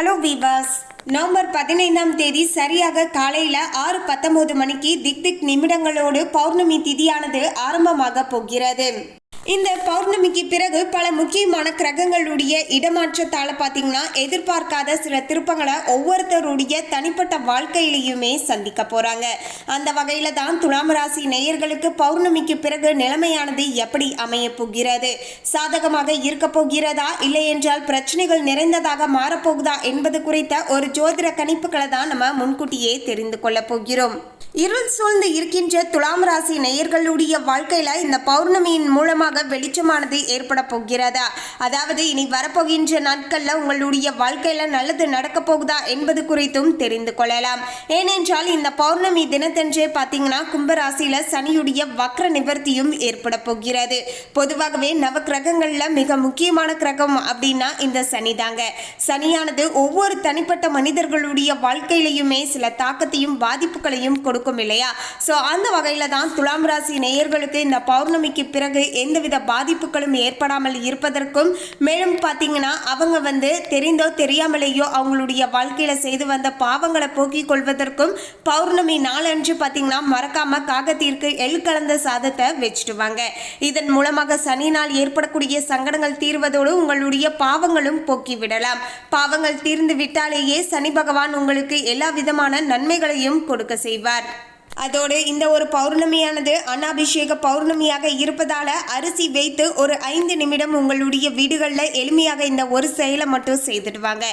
Hello viewers November பதினைந்தாம் தேதி சரியாக காலையில் ஆறு பத்தொம்போது மணிக்கு திக் திக் நிமிடங்களோடு பௌர்ணமி திதியானது ஆரம்பமாக போகிறது. இந்த பௌர்ணமிக்கு பிறகு பல முக்கியமான கிரகங்களுடைய இடமாற்றத்தால் பார்த்தீங்கன்னா எதிர்பார்க்காத சில திருப்பங்களை ஒவ்வொருத்தருடைய தனிப்பட்ட வாழ்க்கையிலையுமே சந்திக்க போகிறாங்க அந்த வகையில் தான் துலாம் ராசி நேயர்களுக்கு பௌர்ணமிக்கு பிறகு நிலைமையானது எப்படி அமைய போகிறது? சாதகமாக இருக்க போகிறதா? இல்லை என்றால் பிரச்சனைகள் நிறைந்ததாக மாறப்போகுதா என்பது குறித்த ஒரு ஜோதிட கணிப்புகளை தான் நம்ம முன்கூட்டியே தெரிந்து கொள்ள போகிறோம். இருள் சூழ்ந்து இருக்கின்ற துலாம் ராசி நேயர்களுடைய வாழ்க்கையில் இந்த பௌர்ணமியின் மூலமாக வெளிச்சமானது ஏற்பட போகிறதா? அதாவது இனி வரப்போகின்ற நாட்கள்ல உங்களுடைய வாழ்க்கையில நல்லது நடக்க போகுதா என்பது குறித்தும் தெரிந்து கொள்ளலாம். ஏனென்றால் இந்த பௌர்ணமி தினத்தன்றே பார்த்தீங்கன்னா கும்பராசியில சனியுடைய வக்ர நிவர்த்தியும் ஏற்பட போகிறது. பொதுவாகவே நவ கிரகங்கள்ல மிக முக்கியமான கிரகம் அப்படின்னா இந்த சனி தாங்க. சனியானது ஒவ்வொரு தனிப்பட்ட மனிதர்களுடைய வாழ்க்கையிலையுமே சில தாக்கத்தையும் பாதிப்புகளையும் கொடுக்கும் இல்லையா? ஸோ அந்த வகையில தான் துலாம் ராசி நேயர்களுக்கு இந்த பௌர்ணமிக்கு பிறகு எந்த எந்தவித பாதிப்புகளும் ஏற்படாமல் இருப்பதற்கும் மேலும் பார்த்தீங்கன்னா அவங்க வந்து தெரிந்தோ தெரியாமலேயோ அவங்களுடைய வாழ்க்கையில செய்து வந்த பாவங்களை போக்கிக் கொள்வதற்கும் பௌர்ணமி நாளன்று பார்த்தீங்கன்னா மறக்காம காகத்திற்கு எள் கலந்த சாதத்தை வச்சுடுவாங்க. இதன் மூலமாக சனி நாள் ஏற்படக்கூடிய சங்கடங்கள் தீர்வதோடு உங்களுடைய பாவங்களும் போக்கி விடலாம் பாவங்கள் தீர்ந்து விட்டாலேயே சனி பகவான் உங்களுக்கு எல்லா விதமான நன்மைகளையும் கொடுக்க செய்வார். அதோடு இந்த ஒரு பௌர்ணமியானது அன்னாபிஷேக பௌர்ணமியாக இருப்பதால அரிசி வைத்து ஒரு ஐந்து நிமிடம் உங்களுடைய வீடுகளில் எளிமையாக இந்த ஒரு செயலை மட்டும் செய்துடுவாங்க.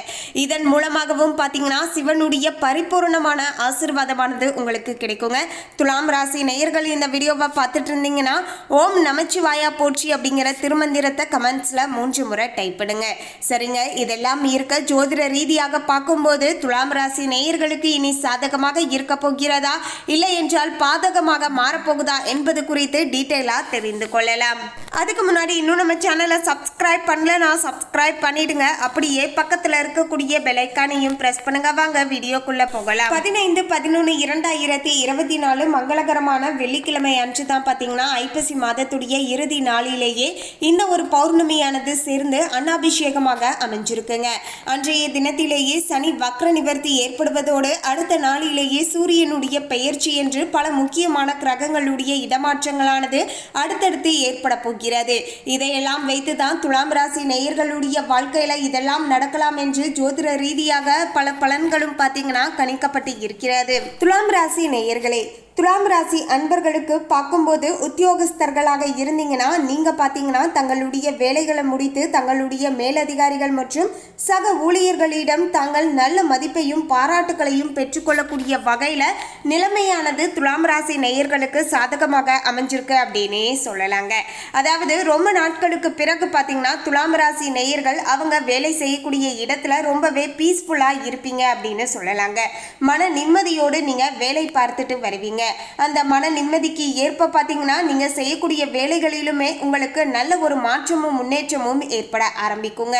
இதன் மூலமாகவும் பார்த்தீங்கன்னா சிவனுடைய பரிபூர்ணமான ஆசிர்வாதமானது உங்களுக்கு கிடைக்குங்க. துலாம் ராசி நேயர்கள் இந்த வீடியோவை பார்த்துட்டு இருந்தீங்கன்னா ஓம் நமச்சிவாயா போற்றி அப்படிங்கிற திருமந்திரத்தை கமெண்ட்ஸில் மூன்று முறை டைப் பண்ணுங்க. சரிங்க இதெல்லாம் இருக்க ஜோதிட ரீதியாக பார்க்கும்போது துலாம் ராசி நேயர்களுக்கு இனி சாதகமாக இருக்க போகிறதா? இல்லை என்றால் பாதகமாக மாறப்போகுதா என்பது குறித்து டீட்டெயிலாக தெரிந்து கொள்ளலாம். அதுக்கு முன்னாடி இன்னும் நம்ம சேனலை சப்ஸ்கிரைப் நான் சப்ஸ்கிரைப் பண்ணிடுங்க. அப்படியே பக்கத்தில் இருக்கக்கூடிய பெலைக்கானையும் ப்ரெஸ் பண்ணுங்க. வாங்க வீடியோக்குள்ளே போகலாம். பதினைந்து பதினொன்று இரண்டாயிரத்தி இருபத்தி நாலு மங்களகரமான வெள்ளிக்கிழமை அன்று தான் பார்த்தீங்கன்னா ஐப்பசி மாதத்துடைய இறுதி நாளிலேயே இந்த ஒரு பௌர்ணமியானது சேர்ந்து அன்னாபிஷேகமாக அமைஞ்சிருக்குங்க. அன்றைய தினத்திலேயே சனி வக்ர நிவர்த்தி ஏற்படுவதோடு அடுத்த நாளிலேயே சூரியனுடைய பெயர்ச்சியின் என்று பல முக்கியமான கிரகங்களுடைய இடமாற்றங்களானது அடுத்தடுத்து ஏற்பட போகிறது. இதையெல்லாம் வைத்துதான் துலாம் ராசி நேயர்களுடைய வாழ்க்கையில இதெல்லாம் நடக்கலாம் என்று ஜோதிட ரீதியாக பல பலன்களும் பார்த்தீங்கன்னா கணிக்கப்பட்டு இருக்கிறது. துலாம் ராசி நேயர்களே துலாம் ராசி அன்பர்களுக்கு பார்க்கும்போது உத்தியோகஸ்தர்களாக இருந்தீங்கன்னா நீங்கள் பார்த்தீங்கன்னா தங்களுடைய வேலைகளை முடித்து தங்களுடைய மேலதிகாரிகள் மற்றும் சக ஊழியர்களிடம் தாங்கள் நல்ல மதிப்பையும் பாராட்டுகளையும் பெற்றுக்கொள்ளக்கூடிய வகையில் நிலைமையானது துலாம் ராசி நேயர்களுக்கு சாதகமாக அமைஞ்சிருக்கு அப்படின்னே சொல்லலாங்க. அதாவது ரொம்ப நாட்களுக்கு பிறகு பார்த்தீங்கன்னா துலாம் ராசி நேயர்கள் அவங்க வேலை செய்யக்கூடிய இடத்துல ரொம்பவே பீஸ்ஃபுல்லாக இருப்பீங்க அப்படின்னு சொல்லலாங்க. மன நிம்மதியோடு நீங்கள் வேலை பார்த்துட்டு வருவீங்க. அந்த மன நிம்மதிக்கு ஏற்ப பார்த்தீங்கன்னா நீங்கள் செய்யக்கூடிய வேலைகளிலுமே உங்களுக்கு நல்ல ஒரு மாற்றமும் முன்னேற்றமும் ஏற்பட ஆரம்பிக்குங்க.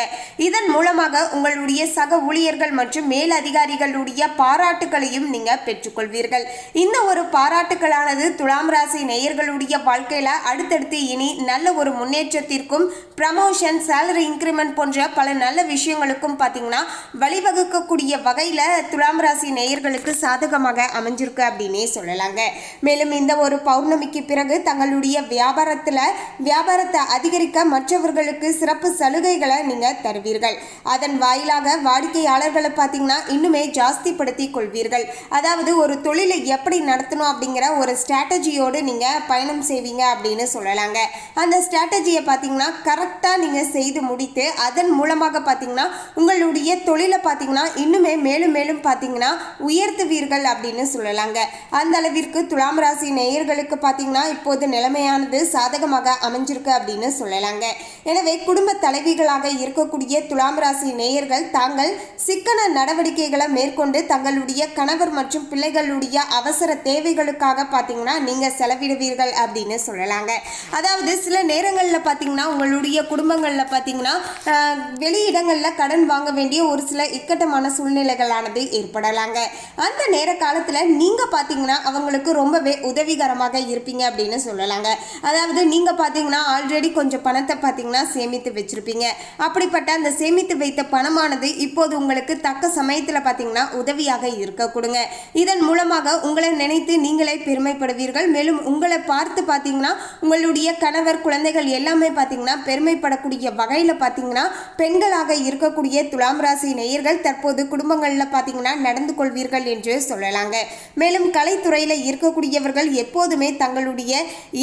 இதன் மூலமாக உங்களுடைய சக ஊழியர்கள் மற்றும் மேல் அதிகாரிகளுடைய பாராட்டுகளையும் நீங்கள் பெற்றுக்கொள்வீர்கள். இந்த ஒரு பாராட்டுகளானது துலாம் ராசி நேயர்களுடைய வாழ்க்கையில் அடுத்தடுத்து இனி நல்ல ஒரு முன்னேற்றத்திற்கும் ப்ரமோஷன் சேலரி இன்க்ரிமெண்ட் போன்ற பல நல்ல விஷயங்களுக்கும் பார்த்தீங்கன்னா வழிவகுக்கக்கூடிய வகையில் துலாம் ராசி நேயர்களுக்கு சாதகமாக அமைஞ்சிருக்கு அப்படின்னே சொல்லலாங்க. மேலும் இந்த ஒரு பௌர்ணமிக்கு பிறகு தங்களுடைய வியாபாரத்தில் வியாபாரத்தை அதிகரிக்க மற்றவர்களுக்கு சிறப்பு சலுகைகளை நீங்கள் தருவீர்கள். அதன் வாயிலாக வாடிக்கையாளர்களை பார்த்தீங்கன்னா இன்னுமே ஜாஸ்திப்படுத்தி கொள்வீர்கள். அதாவது ஒரு தொழிலை எப்படி நடத்தணும் அப்படிங்கிற ஒரு ஸ்ட்ராட்டஜியோடு நீங்கள் பயணம் செய்வீங்க அப்படின்னு சொல்லலாங்க. அந்த ஸ்ட்ராட்டஜியை பார்த்தீங்கன்னா கரெக்டாக நீங்கள் செய்து முடித்து அதன் மூலமாக பார்த்தீங்கன்னா உங்களுடைய தொழிலை பார்த்தீங்கன்னா இன்னுமே மேலும் மேலும் பார்த்தீங்கன்னா உயர்த்துவீர்கள் அப்படின்னு சொல்லலாங்க. அந்த அளவிற்கு துலாம் ராசி நேயர்களுக்கு பார்த்தீங்கன்னா இப்போது நிலைமையானது சாதகமாக அமைஞ்சிருக்கு அப்படின்னு சொல்லலாங்க. எனவே குடும்ப தலைவிகளாக இருக்கக்கூடிய துலாம் ராசி நேயர்கள் தாங்கள் சிக்கன நடவடிக்கைகளை மேற்கொண்டு தங்களுடைய கணவர் மற்றும் பிள்ளைகளுடைய அவசர தேவைகளுக்காக பார்த்தீங்கன்னா நீங்கள் செலவிடுவீர்கள் அப்படின்னு சொல்லலாங்க. அதாவது சில நேரங்களில் பார்த்தீங்கன்னா உங்களுடைய குடும்பங்களில் பார்த்தீங்கன்னா வெளியிடங்களில் கடன் வாங்க வேண்டிய ஒரு சில இக்கட்டமான சூழ்நிலைகளானது ஏற்படலாங்க. அந்த நேர காலத்தில் நீங்கள் பார்த்தீங்கன்னா அவங்களுக்கு அவங்களுக்கு ரொம்பவே உதவிகரமாக இருப்பீங்க அப்படின்னு சொல்லலாங்க. அதாவது நீங்கள் பார்த்தீங்கன்னா ஆல்ரெடி கொஞ்சம் பணத்தை பார்த்தீங்கன்னா சேமித்து வச்சிருப்பீங்க. அப்படிப்பட்ட அந்த சேமித்து வைத்த பணமானது இப்போது உங்களுக்கு தக்க சமயத்தில் பார்த்தீங்கன்னா உதவியாக இருக்க கொடுங்க. இதன் மூலமாக உங்களை நினைத்து நீங்களே பெருமைப்படுவீர்கள். மேலும் உங்களை பார்த்து பார்த்தீங்கன்னா உங்களுடைய கணவர் குழந்தைகள் எல்லாமே பார்த்தீங்கன்னா பெருமைப்படக்கூடிய வகையில் பார்த்தீங்கன்னா பெண்களாக இருக்கக்கூடிய துலாம் ராசி நேயர்கள் தற்போது குடும்பங்களில் பார்த்தீங்கன்னா நடந்து கொள்வீர்கள் என்று சொல்லலாங்க. மேலும் கலைத்துறையில் இருக்கக்கூடியவர்கள் எப்போதுமே தங்களுடைய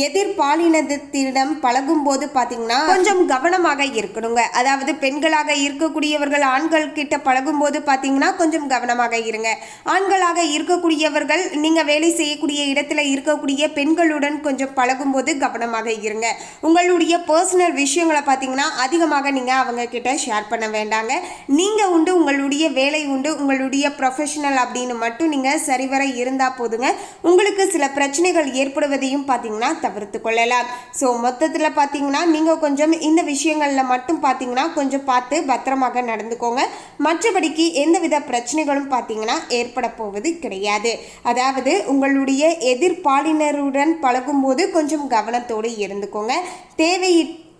எதிர்பாலினத்திடம் பழகும்போது பார்த்தீங்கன்னா கொஞ்சம் கவனமாக இருக்கணுங்க. அதாவது பெண்களாக இருக்கக்கூடியவர்கள் ஆண்கள் கிட்ட பழகும்போது பார்த்தீங்கன்னா கொஞ்சம் கவனமாக இருங்க. ஆண்களாக இருக்கக்கூடியவர்கள் நீங்கள் வேலை செய்யக்கூடிய இடத்துல இருக்கக்கூடிய பெண்களுடன் கொஞ்சம் பழகும்போது கவனமாக இருங்க. உங்களுடைய பர்சனல் விஷயங்களை பார்த்தீங்கன்னா அதிகமாக நீங்கள் அவங்க கிட்ட ஷேர் பண்ண வேண்டாங்க. நீங்கள் உண்டு உங்களுடைய வேலை உண்டு உங்களுடைய ப்ரொஃபஷனல் அப்படின்னு மட்டும் நீங்கள் சரிவர இருந்தால் போதுங்க. உங்களுக்கு சில பிரச்சனைகள் ஏற்படுவதையும் பார்த்தீங்கன்னா தவிர்த்து கொள்ளலாம். ஸோ மொத்தத்தில் பார்த்தீங்கன்னா நீங்கள் கொஞ்சம் இந்த விஷயங்களில் மட்டும் பார்த்தீங்கன்னா கொஞ்சம் பார்த்து பத்திரமாக நடந்துக்கோங்க. மற்றபடிக்கு எந்தவித பிரச்சனைகளும் பார்த்தீங்கன்னா ஏற்பட போவது கிடையாது. அதாவது உங்களுடைய எதிர்பாலினருடன் பழகும்போது கொஞ்சம் கவனத்தோடு இருந்துக்கோங்க. தேவை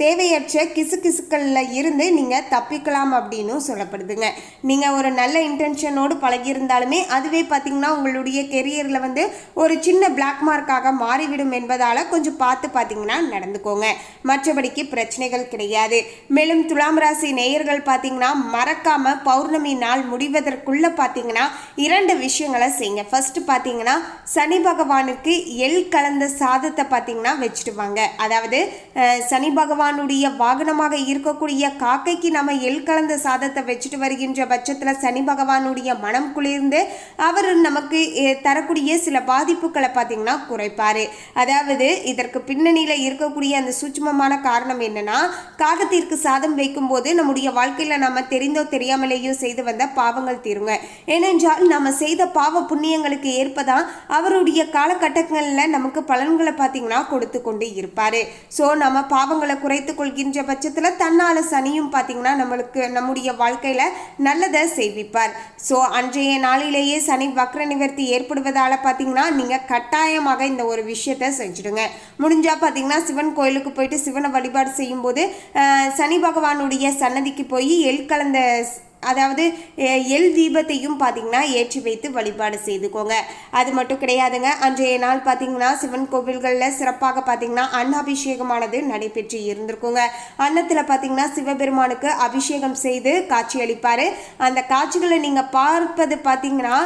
தேவையற்ற கிசுகிசுக்களில் இருந்து நீங்கள் தப்பிக்கலாம் அப்படின்னும் சொல்லப்படுதுங்க. நீங்கள் ஒரு நல்ல இன்டென்ஷனோடு பழகியிருந்தாலுமே அதுவே பார்த்தீங்கன்னா உங்களுடைய கெரியரில் வந்து ஒரு சின்ன பிளாக் மார்க்காக மாறிவிடும் என்பதால் கொஞ்சம் பார்த்து பார்த்தீங்கன்னா நடந்துக்கோங்க. மற்றபடிக்கு பிரச்சனைகள் கிடையாது. மேலும் துலாம் ராசி நேயர்கள் பார்த்தீங்கன்னா மறக்காம பௌர்ணமி நாள் முடிவதற்குள்ள பார்த்தீங்கன்னா இரண்டு விஷயங்களை செய்யுங்க. ஃபர்ஸ்ட் பார்த்தீங்கன்னா சனி பகவானுக்கு எள் கலந்த சாதத்தை பார்த்தீங்கன்னா வச்சுட்டு வாங்க. அதாவது சனி பகவான் பகவானுடைய வாகனமாக இருக்கக்கூடிய காக்கைக்கு நம்ம எல் கலந்த சாதத்தை வச்சுட்டு வருகின்ற பட்சத்தில் சனி பகவானுடைய மனம் குளிர்ந்து அவர் நமக்கு தரக்கூடிய சில பாதிப்புகளை பார்த்தீங்கன்னா குறைப்பாரு. அதாவது இதற்கு பின்னணியில் இருக்கக்கூடிய அந்த சூட்சமமான காரணம் என்னென்னா காகத்திற்கு சாதம் வைக்கும்போது நம்முடைய வாழ்க்கையில் நம்ம தெரிந்தோ தெரியாமலேயோ செய்து வந்த பாவங்கள் தீருங்க. ஏனென்றால் நம்ம செய்த பாவ புண்ணியங்களுக்கு ஏற்பதான் அவருடைய காலகட்டங்களில் நமக்கு பலன்களை பார்த்தீங்கன்னா கொடுத்து கொண்டு இருப்பார். ஸோ நம்ம பாவங்களை குறைத்து கொள்கின்ற பட்சத்தில் தன்னால் சனியும் பார்த்தீங்கன்னா நம்மளுக்கு நம்முடைய வாழ்க்கையில் நல்லதை செய்விப்பார். ஸோ அன்றைய நாளிலேயே சனி வக்ர நிவர்த்தி ஏற்படுவதால் பார்த்தீங்கன்னா நீங்கள் கட்டாயமாக இந்த ஒரு விஷயத்தை செஞ்சுடுங்க. முடிஞ்சால் பார்த்தீங்கன்னா சிவன் கோயிலுக்கு போயிட்டு சிவனை வழிபாடு செய்யும்போது சனி பகவானுடைய சன்னதிக்கு போய் எல் கலந்த அதாவது எல் எள் தீபத்தையும் பார்த்தீங்கன்னா ஏற்றி வைத்து வழிபாடு செய்துக்கோங்க. அது மட்டும் கிடையாதுங்க. அன்றைய நாள் பார்த்தீங்கன்னா சிவன் கோவில்களில் சிறப்பாக பார்த்தீங்கன்னா அன்னாபிஷேகமானது நடைபெற்று இருந்திருக்குங்க. அன்னத்தில் பார்த்தீங்கன்னா சிவபெருமானுக்கு அபிஷேகம் செய்து காட்சி அளிப்பார். அந்த காட்சிகளை நீங்கள் பார்ப்பது பார்த்தீங்கன்னா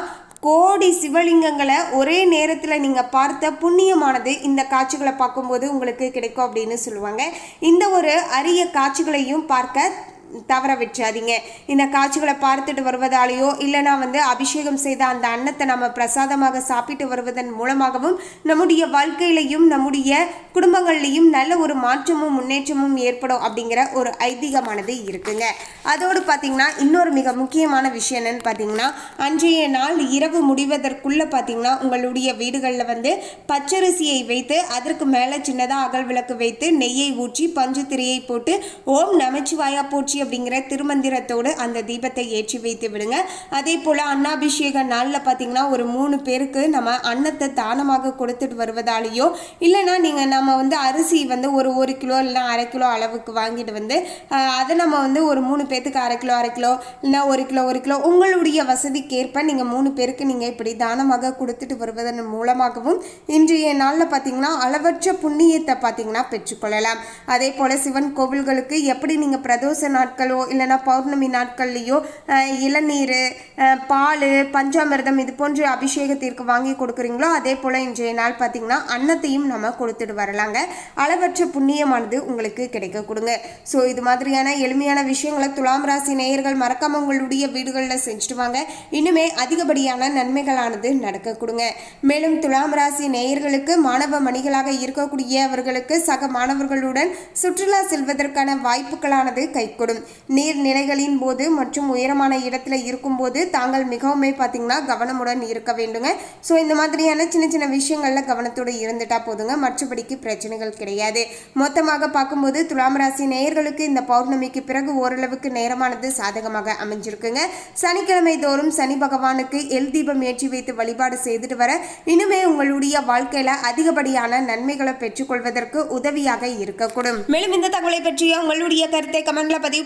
கோடி சிவலிங்கங்களை ஒரே நேரத்தில் நீங்கள் பார்த்த புண்ணியமானது இந்த காட்சிகளை பார்க்கும்போது உங்களுக்கு கிடைக்கும் அப்படின்னு சொல்லுவாங்க. இந்த ஒரு அரிய காட்சிகளையும் பார்க்க தவற விட்டுறாதீங்க. இந்த காட்சிகளை பார்த்துட்டு வருவதாலேயோ இல்லைனா வந்து அபிஷேகம் செய்த அந்த அன்னத்தை நம்ம பிரசாதமாக சாப்பிட்டு வருவதன் மூலமாகவும் நம்முடைய வாழ்க்கையிலையும் நம்முடைய குடும்பங்கள்லையும் நல்ல ஒரு மாற்றமும் முன்னேற்றமும் ஏற்படும் அப்படிங்கிற ஒரு ஐதீகமானது இருக்குங்க. அதோடு பார்த்தீங்கன்னா இன்னொரு மிக முக்கியமான விஷயம் என்னன்னு பார்த்தீங்கன்னா அன்றைய நாள் இரவு முடிவதற்குள்ளே பார்த்தீங்கன்னா உங்களுடைய வீடுகளில் வந்து பச்சரிசியை வைத்து அதற்கு மேலே சின்னதாக அகல் விளக்கு வைத்து நெய்யை ஊற்றி பஞ்சு திரையை போட்டு ஓம் நமச்சிவாயா போற்றி அப்படிங்கிற திருமந்திரத்தோடு அந்த தீபத்தை ஏற்றி வைத்து விடுங்க. அதே போல் அன்னாபிஷேக நாளில் பார்த்தீங்கன்னா ஒரு மூணு பேருக்கு நம்ம அன்னத்தை தானமாக கொடுத்துட்டு வருவதாலேயோ இல்லைனா நீங்கள் நம்ம வந்து அரிசி வந்து ஒரு ஒரு கிலோ இல்லைனா அரை கிலோ அளவுக்கு வாங்கிட்டு வந்து அதை நம்ம வந்து ஒரு மூணு பேர்த்துக்கு அரை கிலோ அரை கிலோ இல்லைனா ஒரு கிலோ ஒரு கிலோ உங்களுடைய வசதிக்கேற்ப நீங்கள் மூணு பேருக்கு நீங்கள் இப்படி தானமாக கொடுத்துட்டு வருவதன் மூலமாகவும் இன்றைய நாளில் பார்த்தீங்கன்னா அளவற்ற புண்ணியத்தை பார்த்தீங்கன்னா பெற்றுக்கொள்ளலாம். அதே போல் சிவன் கோவில்களுக்கு எப்படி நீங்கள் பிரதோஷ நாட்களோ இல்லைன்னா பௌர்ணமி நாட்கள்லேயோ இளநீர் பால் பஞ்சாமிர்தம் இது போன்ற அபிஷேகத்திற்கு வாங்கி கொடுக்குறீங்களோ அதே போல் இன்றைய நாள் பார்த்தீங்கன்னா அன்னத்தையும் நம்ம கொடுத்துட்டு வரலாங்க. அளவற்ற புண்ணியமானது உங்களுக்கு கிடைக்க கொடுங்க. ஸோ இது மாதிரியான எளிமையான விஷயங்களை துலாம் ராசி நேயர்கள் மறக்காம உங்களுடைய வீடுகளில் செஞ்சுட்டு வாங்க. இன்னுமே அதிகப்படியான நன்மைகளானது நடக்க கொடுங்க. மேலும் துலாம் ராசி நேயர்களுக்கு மாணவ மணிகளாக இருக்கக்கூடியவர்களுக்கு சக மாணவர்களுடன் சுற்றுலா செல்வதற்கான வாய்ப்புகளானது கைகூடும். நீர்நிலைகளின் போது மற்றும் உயரமான இடத்துல இருக்கும்போது தாங்கள் மிகவுமே பார்த்தீங்கன்னா கவனமுடன் இருக்க வேண்டுங்க. ஸோ இந்த மாதிரியான சின்ன சின்ன விஷயங்களில் கவனத்தோடு இருந்துட்டா போதுங்க. மற்றபடிக்கு பிரச்சனைகள் கிடையாது. மொத்தமாக பார்க்கும்போது துலாம் ராசி நேயர்களுக்கு இந்த பௌர்ணமிக்கு பிறகு ஓரளவுக்கு நேரமானது சாதகமாக அமைஞ்சிருக்குங்க. சனிக்கிழமை தோறும் சனி பகவானுக்கு எல் தீபம் ஏற்றி வைத்து வழிபாடு செய்துட்டு வர இனிமே உங்களுடைய வாழ்க்கையில அதிகப்படியான நன்மைகளை பெற்றுக்கொள்வதற்கு உதவியாக இருக்கக்கூடும். மேலும் இந்த தகவலை பற்றிய உங்களுடைய கருத்தை கமெண்ட்ல பதிவு